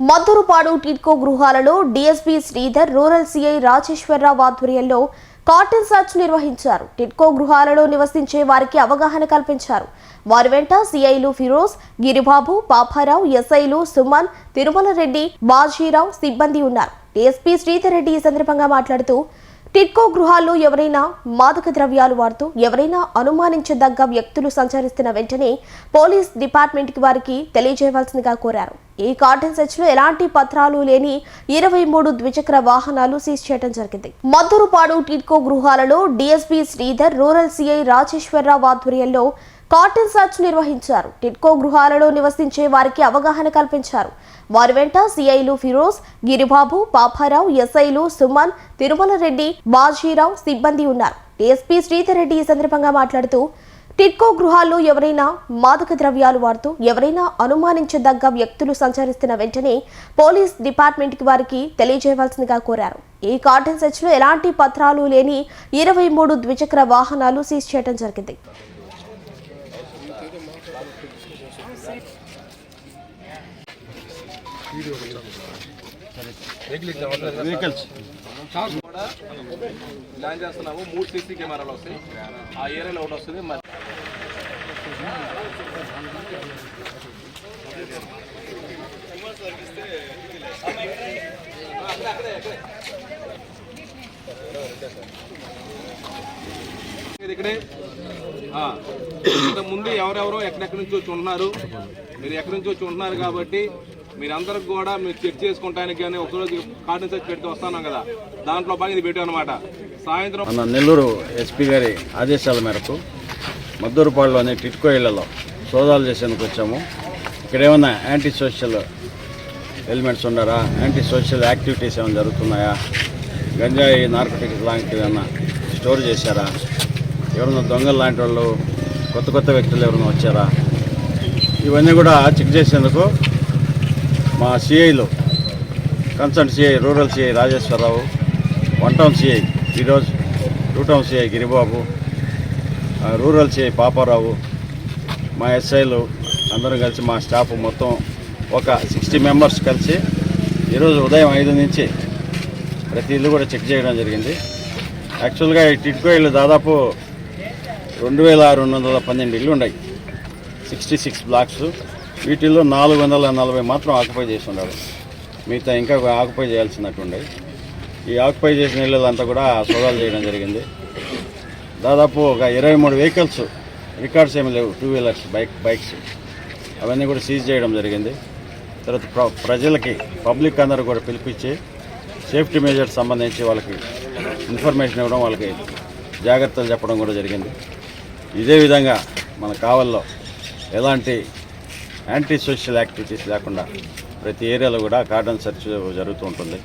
Maddurupadu TIDCO గృహాలలో DSP Sridhar rural CI Rajeswararao ఆధ్వర్యంలో cordon search నిర్వహించారు. టిడ్కో గృహాలలో నివసించే వారికి అవగాహన కల్పించారు. వారి వెంట సిఐలు ఫిరోజ్ గిరిబాబు పాపారావు ఎస్ఐలు సుమన్ తిరుమల రెడ్డి బాజీరావు సిబ్బంది ఉన్నారు. డీఎస్పీ శ్రీధర్ రెడ్డి ఈ సందర్భంగా మాట్లాడుతూ టిడ్కో గృహాల్లో ఎవరైనా మాదక ద్రవ్యాలు వాడుతూ ఎవరైనా అనుమానించదగ్గ వ్యక్తులు సంచరిస్తున్న వెంటనే పోలీస్ డిపార్ట్మెంట్కి వారికి తెలియజేయవలసిందిగా కోరారు. ఈ కార్డన్ సెర్చ్లో ఎలాంటి పత్రాలు లేని ఇరవై మూడు ద్విచక్ర వాహనాలు సీజ్ చేయడం జరిగింది. Maddurupadu TIDCO గృహాలలో DSP Sridhar rural CI Rajeswararao ఆధ్వర్యంలో కాటన్ సర్చ్ నిర్వహించారు. టిడ్కో గృహాలలో నివసించే వారికి అవగాహన కల్పించారు. వారి వెంట సిఐలు ఫిరోజ్ గిరిబాబు పాపారావు ఎస్ఐలు సుమన్ తిరుమల రెడ్డి బాజీరావు సిబ్బంది ఉన్నారు. డీఎస్పీ శ్రీధర్ రెడ్డి ఈ సందర్భంగా మాట్లాడుతూ టిట్కో గృహాల్లో ఎవరైనా మాదక ద్రవ్యాలు వాడుతూ ఎవరైనా అనుమానించదగ్గ వ్యక్తులు సంచరిస్తున్న వెంటనే పోలీస్ డిపార్ట్మెంట్కి వారికి తెలియజేయవలసిందిగా కోరారు. ఈ కార్టన్ సెర్చ్లో ఎలాంటి పత్రాలు లేని ఇరవై మూడు ద్విచక్ర వాహనాలు సీజ్ చేయడం జరిగింది. వెహికల్స్ కూడా ప్లాన్ చేస్తున్నాము. మూడు సీసీ కెమెరాలు వస్తాయి. ఆ ఏరియాలో ఒకటి వస్తుంది. మరి ఇక్కడే. ఇంతకుముందు ఇంతకు ముందు ఎవరెవరో ఎక్కడెక్కడి నుంచి వచ్చి ఉంటున్నారు. మీరు ఎక్కడి నుంచి వచ్చి ఉంటున్నారు కాబట్టి మీరందరికి కూడా మీరు చెక్ చేసుకుంటానికి కానీ ఒకరోజు కార్డు సెట్ పెడితే వస్తున్నాం కదా. దాంట్లో బాగా ఇది పెట్టాం అనమాట సాయంత్రం నెల్లూరు ఎస్పీ గారి ఆదేశాల మేరకు మద్దూరుపాడులోని టిట్కో ఇళ్ళలో సోదాలు చేసేందుకు వచ్చాము. ఇక్కడ ఏమన్నా యాంటీ సోషల్ ఎలిమెంట్స్ ఉన్నారా? యాంటీ సోషల్ యాక్టివిటీస్ ఏమైనా జరుగుతున్నాయా? గంజాయి నార్కోటిక్స్ లాంటివి ఏమన్నా స్టోర్ చేశారా? ఎవరన్నా దొంగలు లాంటి వాళ్ళు కొత్త కొత్త వ్యక్తులు ఎవరైనా వచ్చారా? ఇవన్నీ కూడా చెక్ చేసేందుకు మా సిఐలు concern CI rural CI Rajeswararao one town CI Firoz two town CI Giribabu rural CI Paparao మా ఎస్ఐలు అందరం కలిసి మా స్టాఫ్ మొత్తం ఒక సిక్స్టీ మెంబర్స్ కలిసి ఈరోజు ఉదయం ఐదు నుంచి ప్రతి ఇల్లు కూడా చెక్ చేయడం జరిగింది. యాక్చువల్గా ఈ టిట్కో ఇల్లు దాదాపు రెండు వేల రెండు వందల పన్నెండు ఇల్లు ఉన్నాయి సిక్స్టీ సిక్స్ బ్లాక్స్. వీటిల్లో నాలుగు వందల నలభై మాత్రం ఆక్యుపై చేసి ఉన్నారు మిగతా ఇంకా ఆక్యుపై చేయాల్సినట్టుండే ఈ ఆక్యుపై చేసిన ఇళ్ళంతా కూడా సోదాలు చేయడం జరిగింది. దాదాపు ఒక ఇరవై మూడు వెహికల్స్ రికార్డ్స్ ఏమి లేవు. Two wheelers bike bikes. అవన్నీ కూడా సీజ్ చేయడం జరిగింది. తర్వాత ప్ర ప్రజలకి పబ్లిక్ అందరూ కూడా పిలిపించి సేఫ్టీ మెజర్స్ సంబంధించి వాళ్ళకి ఇన్ఫర్మేషన్ ఇవ్వడం వాళ్ళకి జాగ్రత్తలు చెప్పడం కూడా జరిగింది. ఇదే విధంగా మన కావల్లో ఎలాంటి యాంటీ సోషల్ యాక్టివిటీస్ లేకుండా ప్రతి ఏరియాలో కూడా కార్డన్ సెర్చ్ జరుగుతూ ఉంటుంది.